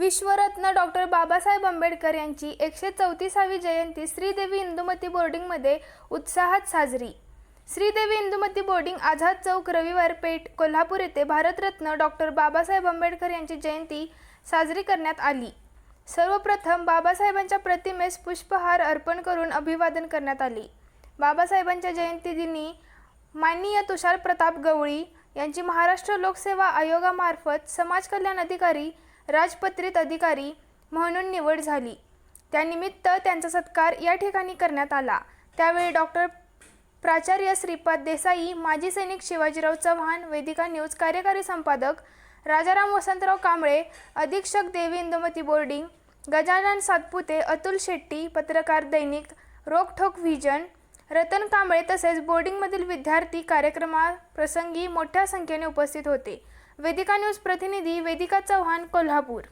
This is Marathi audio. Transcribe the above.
विश्वरत्न डॉक्टर बाबासाहेब आंबेडकर यांची एकशे चौतीसावी जयंती श्रीदेवी इंदुमती बोर्डिंगमध्ये उत्साहात साजरी. श्रीदेवी इंदुमती बोर्डिंग आझाद चौक रविवार पेठ कोल्हापूर येथे भारतरत्न डॉक्टर बाबासाहेब आंबेडकर यांची जयंती साजरी करण्यात आली. सर्वप्रथम बाबासाहेबांच्या प्रतिमेस पुष्पहार अर्पण करून अभिवादन करण्यात आले. बाबासाहेबांच्या जयंतीदिनी माननीय तुषार प्रताप गवळी यांची महाराष्ट्र लोकसेवा आयोगामार्फत समाज कल्याण अधिकारी राजपत्रित अधिकारी म्हणून निवड झाली. त्यानिमित्त त्यांचा सत्कार या ठिकाणी करण्यात आला. त्यावेळी डॉक्टर प्राचार्य श्रीपाद देसाई माजी सैनिक शिवाजीराव चव्हाण वेदिका न्यूज कार्यकारी संपादक राजाराम वसंतराव कांबळे अधीक्षक देवी इंदुमती बोर्डिंग गजानन सातपुते अतुल शेट्टी पत्रकार दैनिक रोकठोक व्हिजन रतन कांबळे तसेच बोर्डिंगमधील विद्यार्थी कार्यक्रमाप्रसंगी मोठ्या संख्येने उपस्थित होते. वेदिका न्यूज प्रतिनिधी वेदिका चव्हाण कोल्हापूर